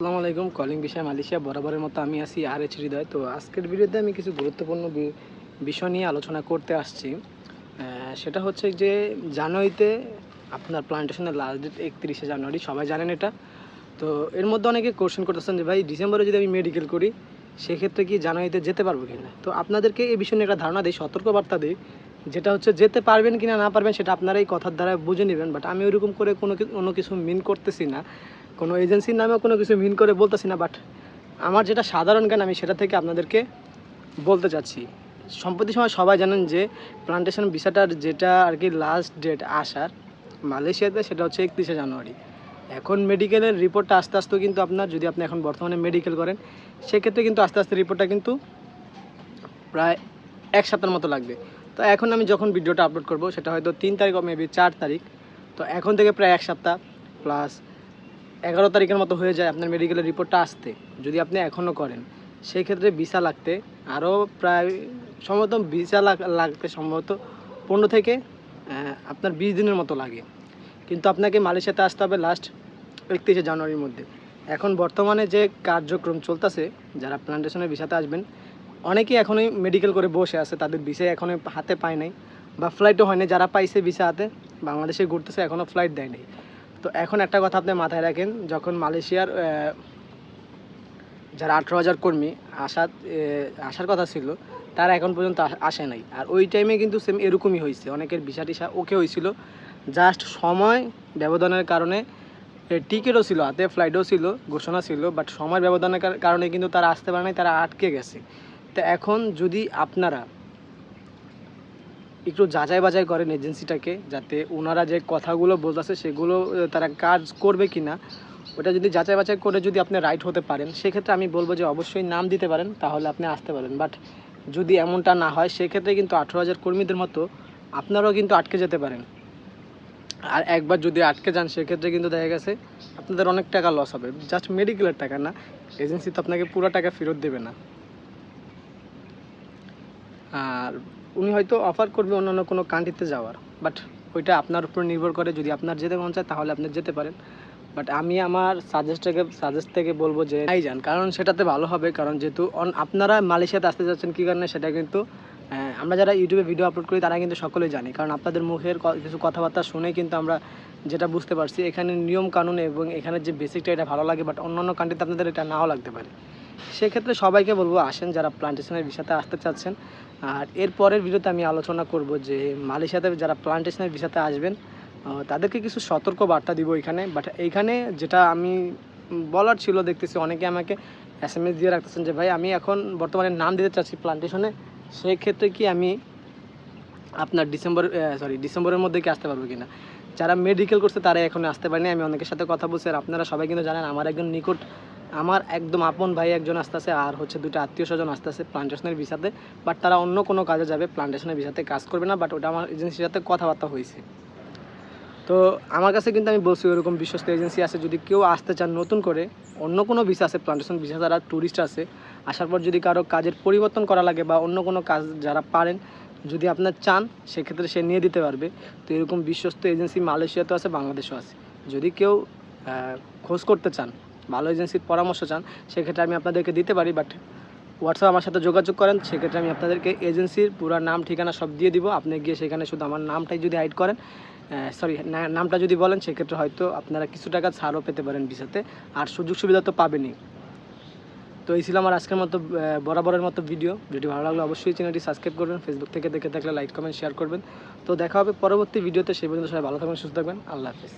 আসসালামু আলাইকুম। কলিং বিষয় মালয়েশিয়া বরাবরের মতো আমি আছি আর এইচ হৃদয়। তো আজকের ভিডিওতে আমি কিছু গুরুত্বপূর্ণ বিষয় নিয়ে আলোচনা করতে আসছি। সেটা হচ্ছে যে জানুয়ারিতে আপনার প্লান্টেশনের লাস্ট ডেট একত্রিশে জানুয়ারি, সবাই জানেন এটা। তো এর মধ্যে অনেকে কোশ্চেন করতেছেন যে, ভাই, ডিসেম্বরে যদি আমি মেডিকেল করি, সেক্ষেত্রে কি জানুয়ারিতে যেতে পারব কি না তো আপনাদেরকে এই বিষয়ে নিয়ে একটা ধারণা দিই, সতর্কবার্তা দিই, যেটা হচ্ছে যেতে পারবেন কি না না পারবেন সেটা আপনারা এই কথার দ্বারা বুঝে নেবেন। বাট আমি ওইরকম করে কোনো কোনো কিছু মিন করতেছি না। কোনো এজেন্সির নামেও কোনো কিছু মিন করে বলতেছি না বাট আমার যেটা সাধারণ জ্ঞান, আমি সেটা থেকে আপনাদেরকে বলতে চাচ্ছি। সম্প্রতি সময় সবাই জানেন যে প্লান্টেশন ভিসাটার যেটা আর কি লাস্ট ডেট আসার মালয়েশিয়াতে, সেটা হচ্ছে একত্রিশে জানুয়ারি। এখন মেডিকেলের রিপোর্টটা আস্তে আস্তে কিন্তু আপনার, যদি আপনি এখন বর্তমানে মেডিকেল করেন, সেক্ষেত্রে কিন্তু আস্তে আস্তে রিপোর্টটা কিন্তু প্রায় এক সপ্তাহের মতো লাগবে। তো এখন আমি যখন ভিডিওটা আপলোড করব, সেটা হয়তো তিন তারিখ মেবি চার তারিখ, তো এখন থেকে প্রায় এক সপ্তাহ প্লাস এগারো তারিখের মতো হয়ে যায় আপনার মেডিকেলের রিপোর্টটা আসতে। যদি আপনি এখনও করেন, সেই ক্ষেত্রে ভিসা লাগতে আরও প্রায় সম্ভবত ভিসা লাগতে সম্ভবত পনেরো থেকে আপনার বিশ দিনের মতো লাগে। কিন্তু আপনাকে মালয়েশিয়াতে আসতে হবে লাস্ট একত্রিশে জানুয়ারির মধ্যে। এখন বর্তমানে যে কার্যক্রম চলতেছে, যারা প্লান্টেশনের ভিসাতে আসবেন, অনেকেই এখনই মেডিকেল করে বসে আছে, তাদের ভিসা এখনই হাতে পায় নাই বা ফ্লাইটও হয়নি যারা পাইছে ভিসা হাতে বাংলাদেশে ঘুরতেছে, এখনও ফ্লাইট দেয় নাই। তো এখন একটা কথা আপনি মাথায় রাখেন, যখন মালয়েশিয়ার যারা আঠেরো হাজার কর্মী আসা আসার কথা ছিল, তারা এখন পর্যন্ত আসে নাই। আর ওই টাইমে কিন্তু সেম এরকমই হয়েছে। অনেকের ভিসা টিসা ওকে হয়েছিল। জাস্ট সময় ব্যবধানের কারণে টিকিটও ছিল হাতে ফ্লাইটও ছিল, ঘোষণা ছিল বাট সময় ব্যবধানের কারণে কিন্তু তারা আসতে পারে নাই, তারা আটকে গেছে। তো এখন যদি আপনারা একটু যাচাই বাছাই করেন এজেন্সিটাকে যাতে ওনারা যে কথাগুলো বলতেছে সেগুলো তারা কাজ করবে কি না ওটা যদি যাচাই বাছাই করে যদি আপনি রাইট হতে পারেন, সেক্ষেত্রে আমি বলব যে অবশ্যই নাম দিতে পারেন, তাহলে আপনি আসতে পারেন। বাট যদি এমনটা না হয়, সেক্ষেত্রে কিন্তু আঠেরো হাজার কর্মীদের মতো আপনারাও কিন্তু আটকে যেতে পারেন। আর একবার যদি আটকে যান, সেক্ষেত্রে কিন্তু দেখা গেছে আপনাদের অনেক টাকা লস হবে। জাস্ট মেডিকেলের টাকা না। এজেন্সি তো আপনাকে পুরো টাকা ফেরত দেবে না। আর উনি হয়তো অফার করবে অন্যান্য কোনো কান্ট্রিতে যাওয়ার। বাট ওইটা আপনার উপর নির্ভর করে। যদি আপনার যেতে মন চায়, তাহলে আপনি যেতে পারেন। বাট আমি আমার সাজেস্ট থেকে সাজেস্ট থেকে বলব যে নাই যান। কারণ সেটাতে ভালো হবে। কারণ যেহেতু আপনারা মালয়েশিয়াতে আসতে যাচ্ছেন, কী কারণে? সেটা কিন্তু আমরা যারা ইউটিউবে ভিডিও আপলোড করি, তারা কিন্তু সকলেই জানি। কারণ আপনাদের মুখের কিছু কথাবার্তা শুনে কিন্তু আমরা যেটা বুঝতে পারছি, এখানে নিয়ম কানুন এবং এখানে যে বেসিকটা এটা ভালো লাগে। বাট অন্যান্য কান্ট্রিতে আপনাদের এটা নাও লাগতে পারে। সেক্ষেত্রে সবাইকে বলব, আসেন যারা প্লান্টেশনের ভিসাতে আসতে চাচ্ছেন। আর এর পরের ভিডিওতে আমি আলোচনা করব যে, মালয়েশিয়াতে যারা প্লান্টেশনের ভিসাতে আসবেন তাদেরকে কিছু সতর্ক বার্তা দিব এখানে। বাট এইখানে যেটা আমি বলার ছিল, দেখতেছি অনেকে আমাকে এস এম এস দিয়ে রাখতেছেন যে, ভাই, আমি এখন বর্তমানে নাম দিতে চাচ্ছি প্লান্টেশনে সেই ক্ষেত্রে কি আমি আপনার ডিসেম্বর সরি ডিসেম্বরের মধ্যে কি আসতে পারব কিনা? যারা মেডিকেল করছে, তারা এখনও আসতে পারেনি। আমি অনেকের সাথে কথা বলছি, আর আপনারা সবাই কিন্তু জানেন, আমার একজন নিকট আমার একদম আপন ভাই একজন আসতেছে, আর হচ্ছে দুটো আত্মীয় স্বজন আসতেছে প্লান্টেশনের ভিসাতে বাট তারা অন্য কোনো কাজে যাবে প্লান্টেশনের ভিসাতে কাজ করবে না বাট ওটা আমার এজেন্সির সাথে কথাবার্তা হয়েছে। তো আমার কাছে কিন্তু আমি বলছি ওরকম বিশ্বস্ত এজেন্সি আছে, যদি কেউ আসতে চান নতুন করে, অন্য কোনো ভিসা আছে প্লান্টেশন ভিসা যারা ট্যুরিস্ট আছে, আসার পর যদি কারও কাজের পরিবর্তন করা লাগে বা অন্য কোনো কাজ যারা পারেন, যদি আপনার চান, সেক্ষেত্রে সে নিয়ে দিতে পারবে। তো এরকম বিশ্বস্ত এজেন্সি মালয়েশিয়াতেও আছে, বাংলাদেশেও আছে। যদি কেউ খোঁজ করতে চান ভালো এজেন্সির পরামর্শ চান, সেক্ষেত্রে আমি আপনাদেরকে দিতে পারি বাট হোয়াটসঅ্যাপ আমার সাথে যোগাযোগ করেন, সেক্ষেত্রে আমি আপনাদেরকে এজেন্সির পুরো নাম, ঠিকানা সব দিয়ে দিব। আপনি গিয়ে সেখানে শুধু আমার নামটাই যদি হাইড করেন সরি নামটা যদি বলেন, সেক্ষেত্রে হয়তো আপনারা কিছু টাকা ছাড়ও পেতে পারেন ভিসাতে, আর সুযোগ সুবিধা তো পাবেনই। তো এই ছিল আমার আজকের মতো বরাবরের মতো ভিডিও ভিডিও ভালো লাগলে অবশ্যই চ্যানেলটি সাবস্ক্রাইব করবেন ফেসবুক থেকে দেখে থাকলে লাইক কমেন্ট শেয়ার করবেন। তো দেখা হবে পরবর্তী ভিডিওতে সেই পর্যন্ত সবাই ভালো থাকবেন, সুস্থ থাকবেন, আল্লাহ হাফিজ।